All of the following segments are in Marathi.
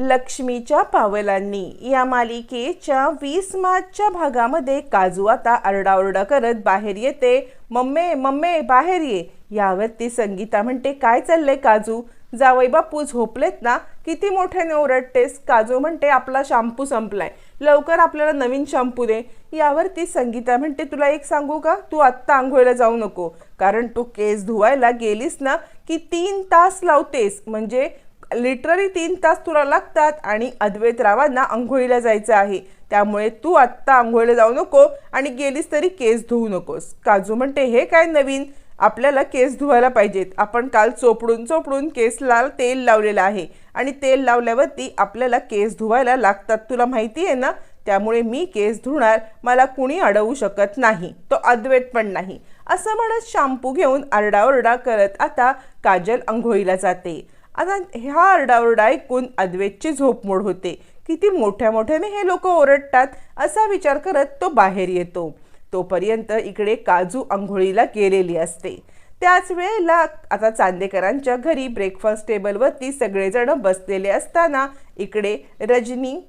लक्ष्मीच्या पावलांनी. या मालिकेच्या वीस मार्चच्या भागामध्ये काजू आता आरडाओरडा करत बाहेर येते. मम्मे मम्मे बाहेर ये. यावरती संगीता म्हणते काय चाललंय काजू? जावई बापू झोपलेत ना? किती मोठ्याने ओरडतेस. काजू म्हणते आपला शॅम्पू संपलाय. लवकर आपल्याला नवीन शॅम्पू दे. यावरती संगीता म्हणते तुला एक सांगू का? तू आत्ता आंघोळीला जाऊ नको. कारण तू केस धुवायला गेलीस ना की तीन तास लावतेस. म्हणजे लिटरली तीन तास तुला लागतात आणि अद्वैत रावांना आंघोळीला जायचं आहे. त्यामुळे तू आत्ता आंघोळीला जाऊ नको आणि गेलीस तरी केस धुवू नकोस. काजू म्हणते हे काय नवीन? आपल्याला केस धुवायला पाहिजेत. आपण काल चोपडून चोपडून केसला तेल लावलेलं आहे आणि तेल लावल्यावरती आपल्याला केस धुवायला लागतात. तुला माहिती आहे ना? त्यामुळे मी केस धुणार मला कुणी अडवू शकत नाही. तो अद्वैत पण नाही. असं म्हणत शॅम्पू घेऊन आरडाओरडा करत आता काजल आंघोळीला जाते. आता ह्या आरडाओरडा ऐकून अद्वैतची झोपमोड होते. किती मोठ्या मोठ्याने हे लोक ओरडतात असा विचार करत तो बाहेर येतो. तोपर्यंत इकडे काजू आंघोळीला गेलेली असते. त्याच वेळेला आता चांदेकरांच्या घरी ब्रेकफास्ट टेबलवरती सगळेजण बसलेले असताना इकडे रजनी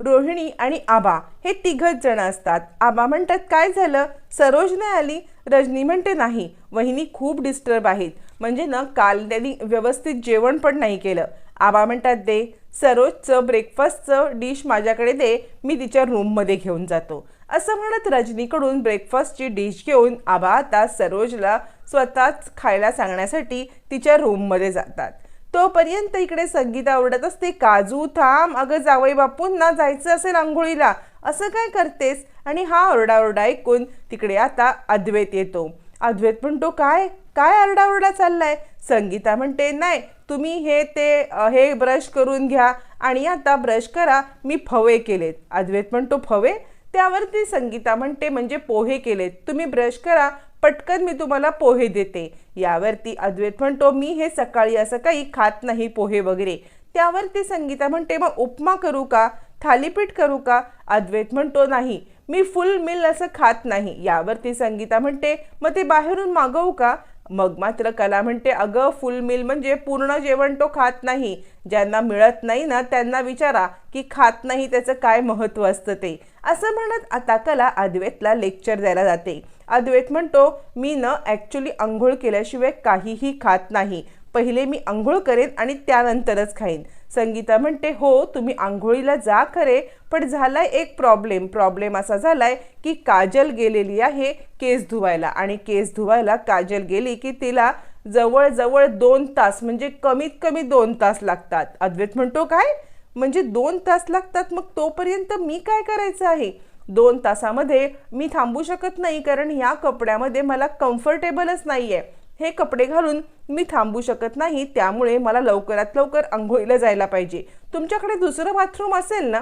रोहिणी आणि आबा हे तिघच जण असतात. आबा म्हणतात काय झालं? सरोज नाही आली? रजनी म्हणते नाही वहिनी खूप डिस्टर्ब आहेत. म्हणजे ना काल त्यांनी व्यवस्थित जेवण पण नाही केलं. आबा म्हणतात दे सरोजचं ब्रेकफास्टचं डिश माझ्याकडे दे मी तिच्या रूममध्ये घेऊन जातो. असं म्हणत रजनीकडून ब्रेकफास्टची डिश घेऊन आबा आता सरोजला स्वतःच खायला सांगण्यासाठी तिच्या रूममध्ये जातात. तोपर्यंत इकडे संगीता आवडत असते. काजू थांब अगं जावई बापूंना जायचं असेल आंघोळीला. असं काय करतेस? आणि हा ओरडाओरडा ऐकून तिकडे आता अद्वैत येतो. अद्वैत म्हणतो काय? काय आरडाओरडा चाललाय? संगीता म्हणते नाही तुम्ही हे ते हे ब्रश करून घ्या आणि आता ब्रश करा मी फवे केलेत. अद्वैत म्हणतो फवे? त्यावरती संगीता म्हणते म्हणजे पोहे केलेत. तुम्ही ब्रश करा पटकन मी तुम्हाला पोहे देते. यावरती अद्वैत म्हणतो मी हे सकाळी असं काही खात नाही पोहे वगैरे. त्यावरती संगीता म्हणते मग उपमा करू का? थालीपीठ करू का? अद्वैत म्हणतो नाही. मी फुल मिल असं खात नाही. यावरती संगीता म्हणते मग ते बाहेरून मागवू का? मग मात्र कला म्हणते अगं फुल मिल म्हणजे पूर्ण जेवण तो खात नाही. ज्यांना मिळत नाही ना त्यांना विचारा की खात नाही त्याचं काय महत्त्व असतं ते. असं म्हणत आता कला अद्वैतला लेक्चर द्यायला जाते. अद्वैत म्हणतो मी न ॲक्च्युली आंघोळ केल्याशिवाय काहीही खात नाही. पहिले मी आंघोळ करेन आणि त्यानंतरच खाईन. संगीता म्हणते हो तुम्ही आंघोळीला जा खरे पण झालाय एक प्रॉब्लेम प्रॉब्लेम असा झालाय की काजल गेलेली आहे केस धुवायला आणि केस धुवायला काजल गेली की तिला जवळजवळ दोन तास म्हणजे कमीत कमी दोन तास लागतात. अद्वैत म्हणतो काय? म्हणजे दोन तास लागतात मग तोपर्यंत मी काय करायचं आहे? दोन तासामध्ये मी थांबू शकत नाही कारण ह्या कपड्यामध्ये मला कम्फर्टेबलच नाही आहे हे कपडे घालून मी थांबू शकत नाही त्यामुळे मला लवकरात लवकर आंघोळीला जायला पाहिजे. तुमच्याकडे दुसरं बाथरूम असेल ना?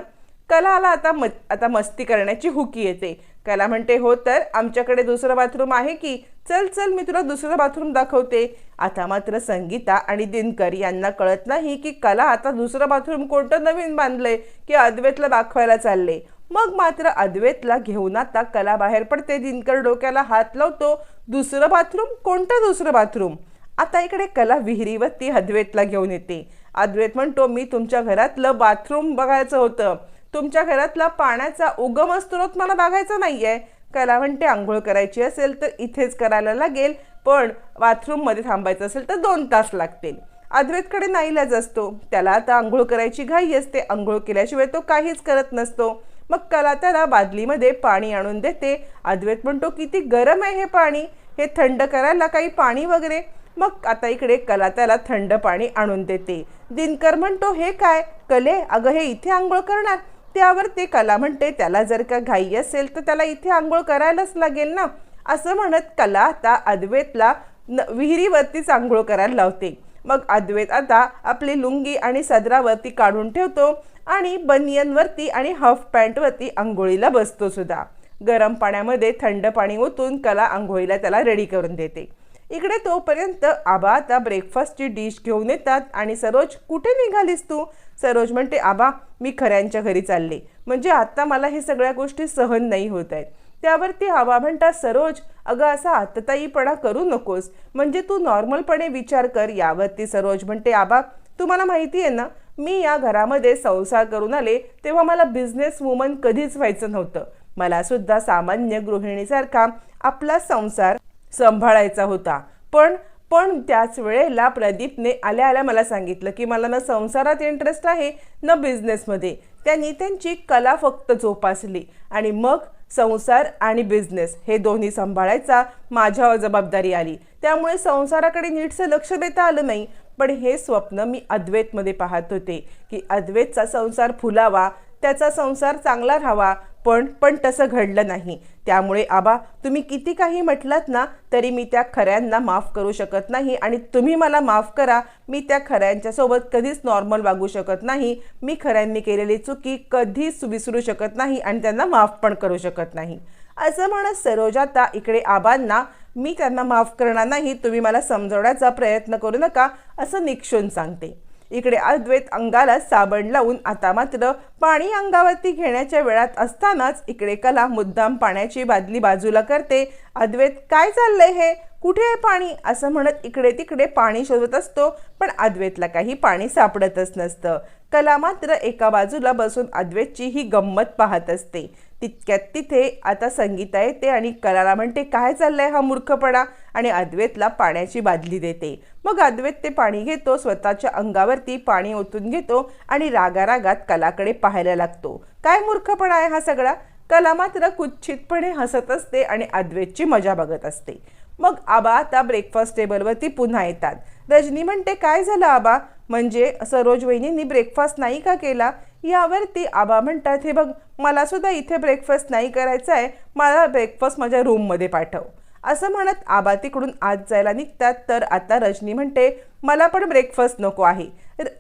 कलाला आता म आता मस्ती करण्याची हुकी येते. कला म्हणते हो तर आमच्याकडे दुसरं बाथरूम आहे की? चल चल मी तुला दुसरं बाथरूम दाखवते. आता मात्र संगीता आणि दिनकर यांना कळत नाही की कला आता दुसरं बाथरूम कोणतं नवीन बांधलंय की अद्वैतला दाखवायला चालले. मग मात्र अद्वैतला घेऊन आता कला बाहेर पडते. दिनकर डोक्याला हात लावतो. दुसरं बाथरूम? कोणतं दुसरं बाथरूम? आता इकडे कला विहिरीवरती अद्वैतला घेऊन येते. अद्वैत म्हणतो मी तुमच्या घरातलं बाथरूम बघायचं होतं. तुमच्या घरातला पाण्याचा उगम स्रोत मला बघायचा नाही आहे कला म्हणते आंघोळ करायची असेल तर इथेच करायला लागेल पण बाथरूममध्ये थांबायचं असेल तर दोन तास लागतील. अद्वैतकडे नाईलाज असतो. त्याला आता आंघोळ करायची घाई असते. आंघोळ केल्याशिवाय तो काहीच करत नसतो. मग कला त्याला बादलीमध्ये पाणी आणून देते. अद्वैत म्हणतो किती गरम आहे हे पाणी. हे थंड करायला काही पाणी वगैरे. मग आता इकडे कला त्याला थंड पाणी आणून देते. दिनकर म्हणतो हे काय? कले? अगं हे इथे आंघोळ करणार. त्यावर ते कला म्हणते त्याला जर का घाई असेल तर त्याला इथे आंघोळ करायलाच लागेल ना. असं म्हणत कला आता अद्वैतला न विहिरीवरतीच आंघोळ करायला लावते. मग अद्वैत आता आपली लुंगी आणि सदरावरती काढून ठेवतो आणि बनियनवरती आणि हाफ पॅन्टवरती आंघोळीला बसतो सुद्धा. गरम पाण्यामध्ये थंड पाणी ओतून कला आंघोळीला त्याला रेडी करून देते. इकडे तोपर्यंत आबा आता ब्रेकफास्टची डिश घेऊन येतात आणि सरोज कुठे निघालीस तू? सरोज म्हणते आबा मी खऱ्यांच्या घरी चालले. म्हणजे आत्ता मला हे सगळ्या गोष्टी सहन नाही होत आहेत. त्यावरती आबा म्हणतात सरोज अगं असा आतताईपणा करू नकोस. म्हणजे तू नॉर्मलपणे विचार कर यावरती सरोज म्हणते आबा तुम्हाला माहिती आहे ना मी या घरामध्ये संसार करून आले तेव्हा मला बिझनेस वुमन कधीच व्हायचं नव्हतं. मला सुद्धा सामान्य गृहिणीसारखा आपला संसार सांभाळायचा होता. पण पण त्याच वेळेला प्रदीपने आल्या आल्या मला सांगितलं की मला ना संसारात इंटरेस्ट आहे ना बिझनेसमध्ये त्यांनी त्यांची कला फक्त जोपासली. आणि मग संसार आणि बिझनेस हे दोन्ही सांभाळायचा माझ्यावर जबाबदारी आली. त्यामुळे संसाराकडे नीटसं लक्ष देता आलं नाही पण हे स्वप्न मी अद्वैतमध्ये पाहत होते की अद्वैतचा संसार फुलावा त्याचा संसार चांगला राहावा पण पण तसं घडलं नाही. त्यामुळे आबा तुम्ही किती काही म्हटलात ना तरी मी त्या खऱ्यांना माफ करू शकत नाही आणि तुम्ही मला माफ करा मी त्या खऱ्यांच्या सोबत कधीच नॉर्मल वागू शकत नाही. मी खऱ्यांनी केलेली चुकी कधीच विसरू शकत नाही आणि त्यांना माफ पण करू शकत नाही. असं म्हणत सरोजाता इकडे आबांना मी त्यांना माफ करणार नाही तुम्ही मला समजवण्याचा प्रयत्न करू नका असं निक्षून सांगते. इकडे अद्वैत अंगाला साबण लावून आता मात्र पाणी अंगावरती घेण्याच्या वेळात असतानाच इकडे कला मुद्दाम पाण्याची बादली बाजूला करते. अद्वैत काय चाललंय हे? कुठे आहे पाणी? असं म्हणत इकडे तिकडे पाणी शोधत असतो पण अद्वैतला काही पाणी सापडतच नसतं. कला मात्र एका बाजूला बसून अद्वैतची ही गंमत पाहत असते. तितक्यात तिथे आता संगीता येते आणि कलाला म्हणते काय चाललंय हा मूर्खपणा? आणि अद्वैतला पाण्याची बादली देते. मग अद्वैत ते पाणी घेतो स्वतःच्या अंगावरती पाणी ओतून घेतो आणि रागारागात कलाकडे पाहायला लागतो. काय मूर्खपणा आहे हा सगळा? कला मात्र कुच्छितपणे हसत असते आणि अद्वैतची मजा बघत असते. मग आबा आता ब्रेकफास्ट टेबलवरती पुन्हा येतात. रजनी म्हणते काय झालं आबा? म्हणजे सरोज वहिनींनी ब्रेकफास्ट नाही का केला? यावरती आबा म्हणतात हे बघ मला सुद्धा इथे ब्रेकफास्ट नाही करायचा आहे. मला ब्रेकफास्ट माझ्या रूममध्ये पाठव. असं म्हणत आबा तिकडून आत जायला निघतात. तर आता रजनी म्हणते मला पण ब्रेकफास्ट नको आहे.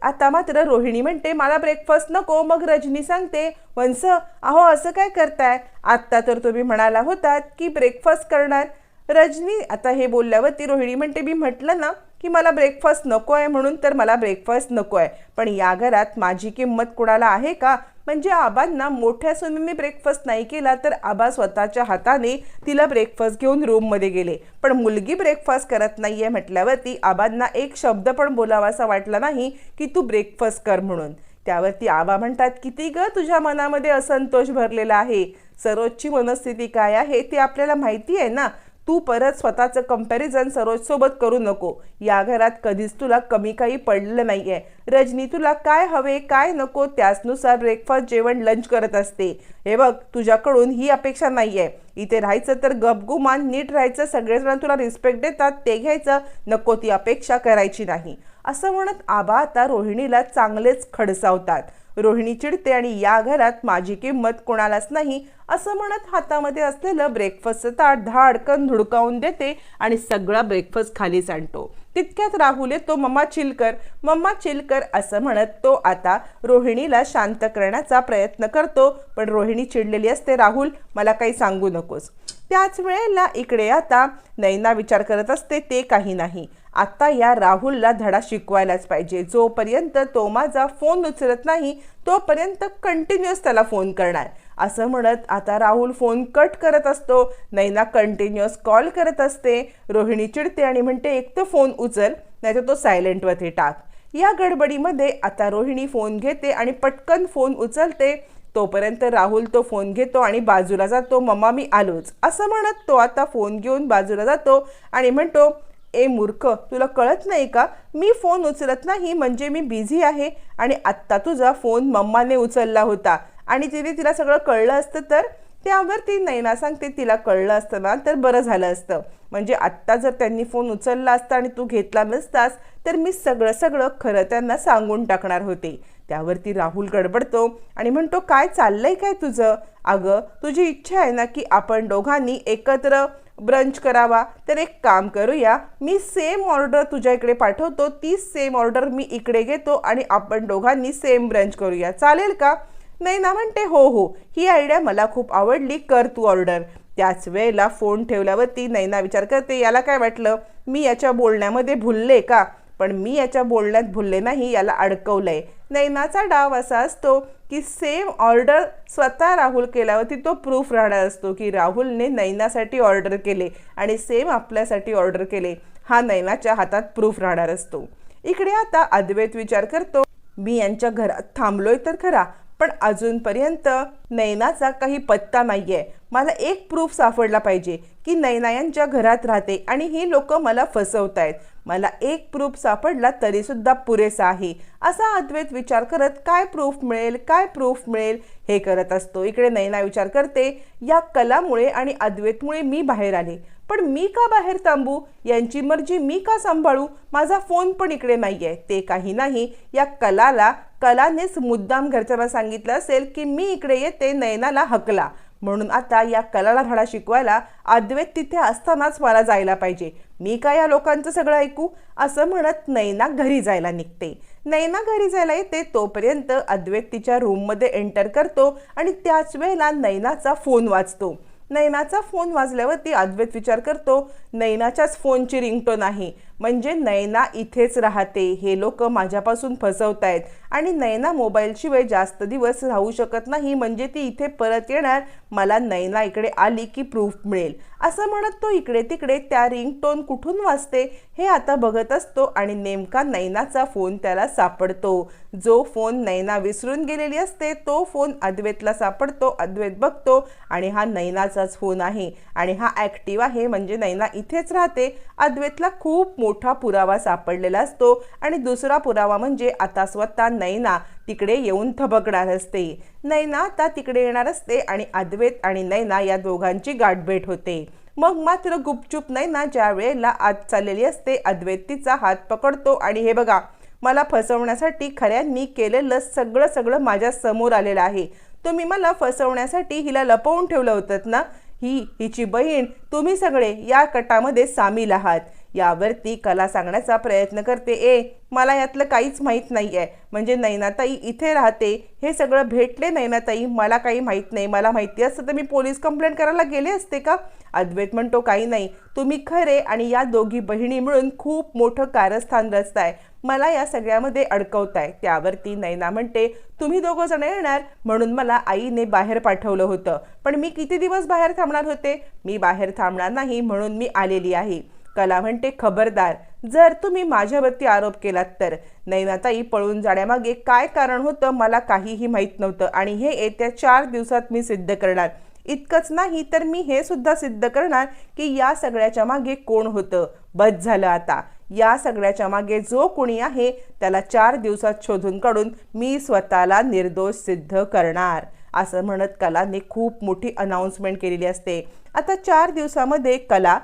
आता मात्र रोहिणी म्हणते मला ब्रेकफास्ट नको. मग रजनी सांगते वंस अहो असं काय करताय? आत्ता तर तुम्ही म्हणाला होतात की ब्रेकफास्ट करणार. रजनी आता हे बोलल्यावरती रोहिणी म्हणते मी म्हटलं ना की मला ब्रेकफास्ट नको आहे म्हणून तर मला ब्रेकफास्ट नको आहे पण या घरात माझी किंमत कुणाला आहे का? म्हणजे आबांना मोठ्या सुनीने ब्रेकफास्ट नाही केला तर आबा स्वतःच्या हाताने तिला ब्रेकफास्ट घेऊन रूममध्ये गेले. पण मुलगी ब्रेकफास्ट करत नाही आहे म्हटल्यावरती आबांना एक शब्द पण बोलावासा वाटला नाही की तू ब्रेकफास्ट कर म्हणून. त्यावरती आबा म्हणतात किती ग तुझ्या मनामध्ये असंतोष भरलेला आहे? सरोजची मनस्थिती काय आहे ते आपल्याला माहिती आहे ना? तू परत स्वतःचं कंपॅरिझन सरोजसोबत करू नको. या घरात कधीच तुला कमी काही पडलं नाही आहे रजनी तुला काय हवे काय नको त्याचनुसार ब्रेकफास्ट जेवण लंच करत असते. हे बघ तुझ्याकडून ही अपेक्षा नाही आहे इथे राहायचं तर गपगुमान नीट राहायचं सगळेजण तुला रिस्पेक्ट देतात ते घ्यायचं नको ती अपेक्षा करायची नाही. असं म्हणत आबा आता रोहिणीला चांगलेच खडसावतात. रोहिणी चिडते आणि या घरात माझी किंमत कोणालाच नाही असं म्हणत हातामध्ये असलेलं ब्रेकफास्टचं ताट धाडकन धुडकावून देते आणि सगळा ब्रेकफास्ट खाली सांडतो तितक्यात राहुल येतो मम्मा चिलकर मम्मा चिलकर असं म्हणत तो आता रोहिणीला शांत करण्याचा प्रयत्न करतो. पण रोहिणी चिडलेली असते राहुल मला काही सांगू नकोस. त्याच वेळेला इकडे आता नैना विचार करत असते ते काही नाही. आता या राहुलला धडा शिकवायलाच पाहिजे. जोपर्यंत तो माझा फोन उचलत नाही तोपर्यंत कंटिन्युअस त्याला फोन करणार. असं म्हणत आता राहुल फोन कट करत असतो. नैना कंटिन्युअस कॉल करत असते. रोहिणी चिडते आणि म्हणते एक तर फोन उचल नाहीतर तो सायलेंटवरती टाक. या गडबडीमध्ये आता रोहिणी फोन घेते आणि पटकन फोन उचलते. तोपर्यंत राहुल तो फोन घेतो आणि बाजूला जातो मम्मा मी आलोच. असं म्हणत तो आता फोन घेऊन बाजूला जातो आणि म्हणतो ए मूर्ख तुला कळत नाही का? मी फोन उचलत नाही म्हणजे मी बिझी आहे. आणि आत्ता तुझा फोन मम्माने उचलला होता. आणि तिने तिला सगळं कळलं असतं तर? त्यावर ती नैना सांगते तिला कळलं असतं ना तर बरं झालं असतं. म्हणजे आत्ता जर त्यांनी फोन उचलला असता आणि तू घेतला नसतास तर मी सगळं सगळं खरं त्यांना सांगून टाकणार होते. त्यावरती राहुल गडबडतो आणि म्हणतो काय चाललंय काय तुझं? अगं तुझी इच्छा आहे ना की आपण दोघांनी एकत्र ब्रंच करावा. तर एक काम करूया मी सेम ऑर्डर तुझ्या इकडे पाठवतो. तीच सेम ऑर्डर मी इकडे घेतो आणि आपण दोघांनी सेम ब्रंच करूया. चालेल का? नाही ना म्हणते हो हो. ही आयडिया मला खूप आवडली. कर तू ऑर्डर त्याच वेळेला फोन ठेवल्यावरती नैना विचार करते याला काय वाटलं? मी याच्या बोलण्यामध्ये भुलले का? पण मी याच्या बोलण्यात भुलले नाही. याला अडकवलं आहे नैनाचा डाव असा असतो की सेम ऑर्डर स्वतः राहुल केल्यावरती तो प्रूफ राहणार असतो की राहुलने नैनासाठी ऑर्डर केले आणि सेम आपल्यासाठी ऑर्डर केले. हा नैनाच्या हातात प्रूफ राहणार असतो. इकडे आता अद्वैत विचार करतो. मी यांच्या घरात थांबलोय तर खरा पण अजूनपर्यंत नैनाचा काही पत्ता नाही आहे मला एक प्रूफ सापडला पाहिजे की नैना यांच्या घरात राहते आणि ही लोक मला फसवतायत. मला एक प्रूफ सापडला तरीसुद्धा पुरेसा आहे. असा अद्वैत विचार करत काय प्रूफ मिळेल काय प्रूफ मिळेल हे करत असतो. इकडे नैना विचार करते या कलामुळे आणि अद्वैतमुळे मी बाहेर आले. पण मी का बाहेर थांबू? यांची मर्जी मी का सांभाळू? माझा फोन पण इकडे नाही आहे ते काही नाही. या कलाला कलानेच मुद्दाम घरच्यांना सांगितलं असेल की मी इकडे येते नयनाला हकला. म्हणून आता या कलाला धडा शिकवायला अद्वैत तिथे असतानाच मला जायला पाहिजे. मी काय या लोकांचं सगळं ऐकू? असं म्हणत नैना घरी जायला निघते. नैना घरी जायला येते तोपर्यंत अद्वैत तिच्या रूममध्ये एंटर करतो आणि त्याच वेळेला नैनाचा फोन वाजतो. नैनाचा फोन वाजल्यावरती अद्वैत विचार करतो नैनाच्याच फोनची रिंगटोन आहे. म्हणजे नैना इथेच राहते. हे लोक माझ्यापासून फसवत आहेत. आणि नैना मोबाईलशिवाय जास्त दिवस राहू शकत नाही. म्हणजे ती इथे परत येणार. मला नैना इकडे आली की प्रूफ मिळेल. असं म्हणत तो इकडे तिकडे त्या रिंगटोन कुठून वाजते? हे आता बघत असतो आणि नेमका नैनाचा फोन त्याला सापडतो. जो फोन नैना विसरून गेलेली असते तो फोन अद्वैतला सापडतो. अद्वैत बघतो आणि हा नैनाचाच फोन आहे. आणि हा ॲक्टिव्ह आहे. म्हणजे नैना इथेच राहते. अद्वैतला खूप मोठा पुरावा सापडलेला असतो आणि दुसरा पुरावा म्हणजे आता स्वतः नैना तिकडे येऊन थबकणार असते. नैना आता तिकडे येणार असते आणि अद्वैत आणि नैना या दोघांची गाठभेट होते. मग मात्र गुपचूप नैना ज्या वेळेला आत चाललेली असते अद्वैत तिचा हात पकडतो आणि हे बघा मला फसवण्यासाठी खऱ्यांनी केलेलं सगळं सगळं माझ्यासमोर आलेलं आहे. तुम्ही मला फसवण्यासाठी हिला लपवून ठेवलं होतं ना? ही हिची बहीण तुम्ही सगळे या कटामध्ये सामील आहात. यावरती कला सांगण्याचा प्रयत्न करते. ए मला यातलं काहीच माहीत नाही आहे म्हणजे नैनाताई इथे राहते. हे सगळं भेटले नैनाताई मला काही माहीत नाही. मला माहिती असतं तर मी पोलीस कंप्लेंट करायला गेले असते का? अद्वैत म्हणतो काही नाही. तुम्ही खरे आणि या दोघी बहिणी मिळून खूप मोठं कारस्थान रचताय. मला या सगळ्यामध्ये अडकवताय. त्यावरती नैना म्हणते तुम्ही दोघं जण येणार म्हणून मला आईने बाहेर पाठवलं होतं. पण मी किती दिवस बाहेर थांबणार होते? मी बाहेर थांबणार नाही म्हणून मी आलेली आहे. कला म्हणते खबरदार. जर तुम्ही माझ्यावरती आरोप केलात तर. नैनाताई पळून जाण्यामागे काय कारण होतं मला काहीही माहीत नव्हतं आणि हे येत्या चार दिवसात मी सिद्ध करणार. इतकंच नाही तर मी हे सुद्धा सिद्ध करणार की या सगळ्याच्या मागे कोण होतं? बस झालं आता. या सगळ्याच्या मागे जो कोणी आहे त्याला चार दिवसात शोधून काढून मी स्वतःला निर्दोष सिद्ध करणार. असं म्हणत कलाने खूप मोठी अनाऊन्समेंट केलेली असते. आता चार दिवसामध्ये कला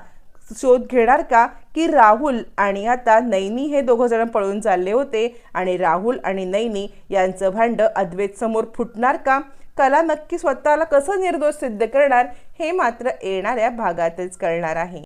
शोध घेणार का? की राहुल आणि आता नैनी हे दोघं जण पळून चालले होते आणि राहुल आणि नैनी यांचं भांड अद्वेत समोर फुटणार का? कला नक्की स्वतःला कसं निर्दोष सिद्ध करणार हे मात्र येणाऱ्या भागातच कळणार आहे.